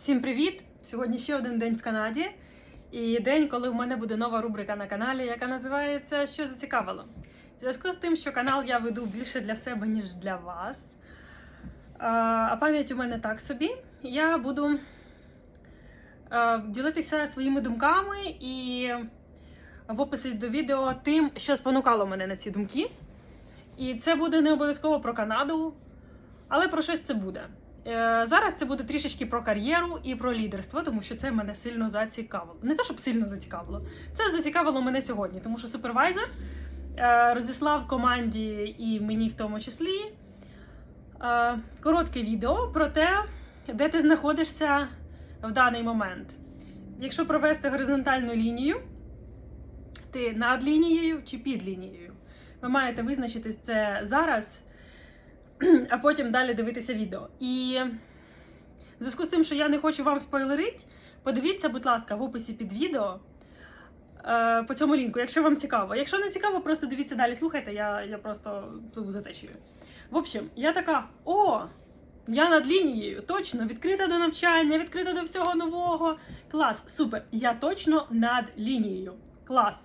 Всім привіт! Сьогодні ще один день в Канаді. І день, коли в мене буде нова рубрика на каналі, яка називається Що зацікавило. В зв'язку з тим, що канал я веду більше для себе, ніж для вас. А пам'ять у мене так собі. Я буду ділитися своїми думками і в описі до відео тим, що спонукало мене на ці думки. І це буде не обов'язково про Канаду, але про щось це буде. Е, Зараз це буде трішечки про кар'єру і про лідерство, тому що це мене сильно зацікавило. Не те, щоб сильно зацікавило, це зацікавило мене сьогодні, тому що супервайзер е, розіслав команді і мені в тому числі е, коротке відео про те, де ти знаходишся в даний момент. Якщо провести горизонтальну лінію, ти над лінією чи під лінією. Ви маєте визначити це зараз, а потім далі дивитися відео. І в зв'язку з тим, що я не хочу вам спойлерити, подивіться, будь ласка, в описі під відео е, по цьому лінку, якщо вам цікаво. Якщо не цікаво, просто дивіться далі, слухайте, я, я просто пливу за течією. В общем, я така: о! Я над лінією, точно, відкрита до навчання, відкрита до всього нового. Клас, супер! Я точно над лінією. Клас.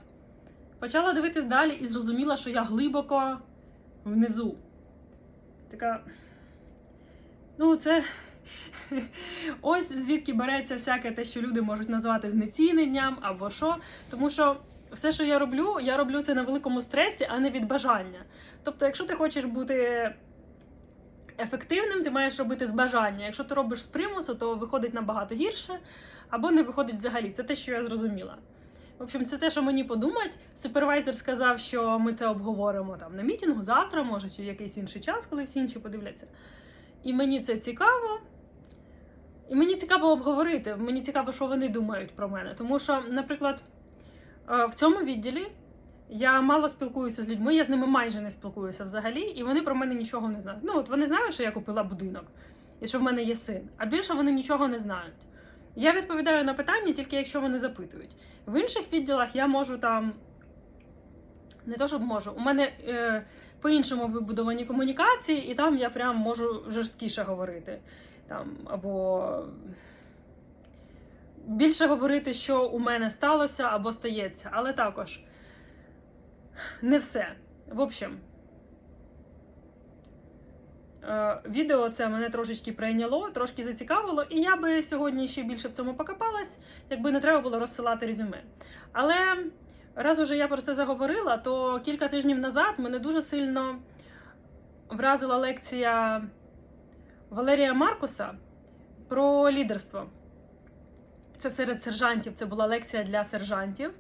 Почала дивитись далі і зрозуміла, що я глибоко внизу. Така. Ну, це. Ось звідки береться всяке те, що люди можуть назвати знеціненням або що. Тому що все, що я роблю, я роблю це на великому стресі, а не від бажання. Тобто, якщо ти хочеш бути ефективним, ти маєш робити з бажання. Якщо ти робиш з примусу, то виходить набагато гірше, або не виходить взагалі. Це те, що я зрозуміла. В общем, це те, що мені подумать. Супервайзер сказав, що ми це обговоримо там на мітингу завтра, може, чи в якийсь інший час, коли всі інші подивляться. І мені це цікаво. І мені цікаво обговорити. Мені цікаво, що вони думають про мене. Тому що, наприклад, е, в цьому відділі я мало спілкуюся з людьми, я з ними майже не спілкуюся взагалі, і вони про мене нічого не знають. Ну, от вони знають, що я купила будинок і що в мене є син, а більше вони нічого не знають. Я відповідаю на питання тільки якщо вони запитують. В інших відділах я можу там. Не то, щоб можу. У мене е, по-іншому вибудовані комунікації, і там я прям можу жорсткіше говорити. Там, Або більше говорити, що у мене сталося або стається. Але також не все. В общем, Відео це мене трошечки прийняло, трошки зацікавило, і я би сьогодні ще більше в цьому покопалась, якби не треба було розсилати резюме. Але раз уже я про це заговорила, то кілька тижнів назад мене дуже сильно вразила лекція Валерія Маркуса про лідерство. Це серед сержантів, це була лекція для сержантів.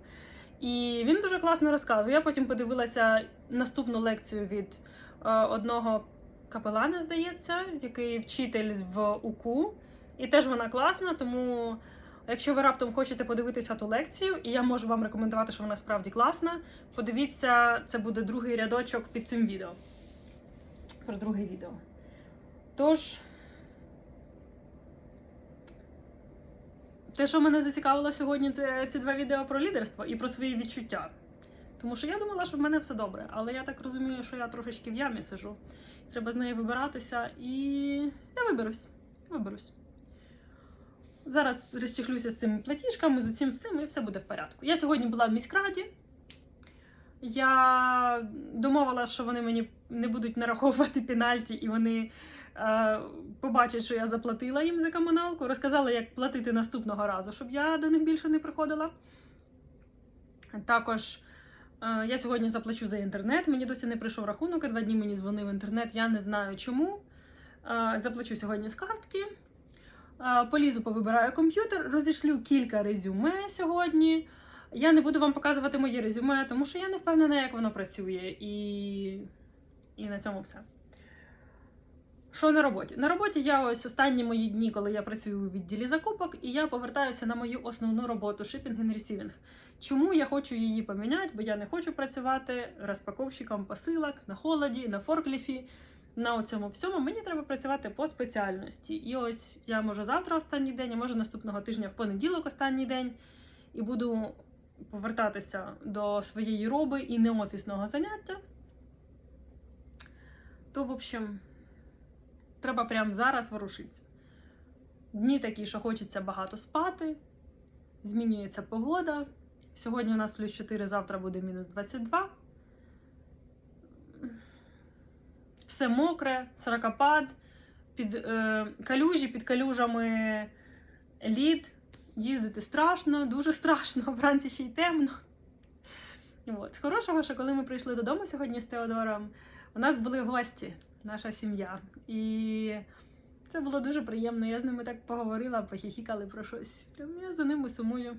І він дуже класно розказує. Я потім подивилася наступну лекцію від е, одного капелана, здається, який вчитель в УКУ. І теж вона класна, тому якщо ви раптом хочете подивитися ту лекцію, і я можу вам рекомендувати, що вона справді класна, подивіться, це буде другий рядочок під цим відео. Про друге відео. Тож, те, що мене зацікавило сьогодні, це ці два відео про лідерство і про свої відчуття. Тому що я думала, що в мене все добре, але я так розумію, що я трошечки в ямі сижу. Треба з неї вибиратися, і я виберусь. Виберусь. Зараз розчехлюся з цими платіжками, з усім всім, і все буде в порядку. Я сьогодні була в міськраді. Я домовила, що вони мені не будуть нараховувати пенальті, і вони е, побачать, що я заплатила їм за комуналку. Розказала, як платити наступного разу, щоб я до них більше не приходила. Також. Е, Я сьогодні заплачу за інтернет. Мені досі не прийшов рахунок, і два дні мені дзвонив інтернет. Я не знаю чому. Е, Заплачу сьогодні з картки. Е, Полізу, повибираю комп'ютер, розішлю кілька резюме сьогодні. Я не буду вам показувати моє резюме, тому що я не впевнена, як воно працює. І, і на цьому все. Що на роботі? На роботі я ось останні мої дні, коли я працюю у відділі закупок, і я повертаюся на мою основну роботу шипінг і ресівінг. Чому я хочу її поміняти? Бо я не хочу працювати розпаковщиком посилок на холоді, на форкліфі, на цьому всьому. Мені треба працювати по спеціальності. І ось я можу завтра останній день, а може наступного тижня в понеділок останній день, і буду повертатися до своєї роби і не офісного заняття. То, в общем, треба прямо зараз ворушитися. Дні такі, що хочеться багато спати, змінюється погода. Сьогодні у нас плюс 4, завтра буде мінус 22. Все мокре, сорокопад, під е, калюжі, під калюжами лід. Їздити страшно, дуже страшно, вранці ще й темно. От. З хорошого, що коли ми прийшли додому сьогодні з Теодором, у нас були гості, наша сім'я. І це було дуже приємно. Я з ними так поговорила, похіхікали про щось. Я за ними сумую.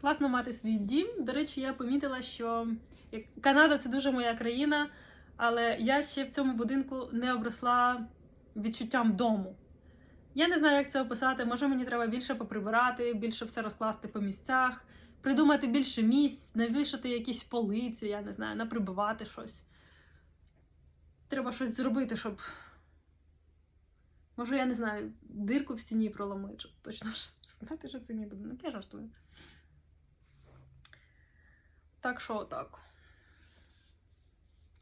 Класно мати свій дім. До речі, я помітила, що Канада це дуже моя країна, але я ще в цьому будинку не обросла відчуттям дому. Я не знаю, як це описати. Може, мені треба більше поприбирати, більше все розкласти по місцях, придумати більше місць, навішати якісь полиці, я не знаю, наприбивати щось. Треба щось зробити, щоб. Може, я не знаю, дирку в стіні проломити, щоб точно ж знати, що це мій будинок. Я жартую. Так що отак.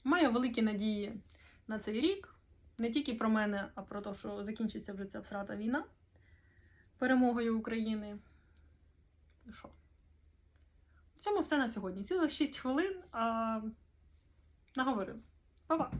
Маю великі надії на цей рік. Не тільки про мене, а про те, що закінчиться вже ця всрата війна перемогою України. Ну що? В цьому все на сьогодні. Цілих 6 хвилин, а наговорив. Па-па!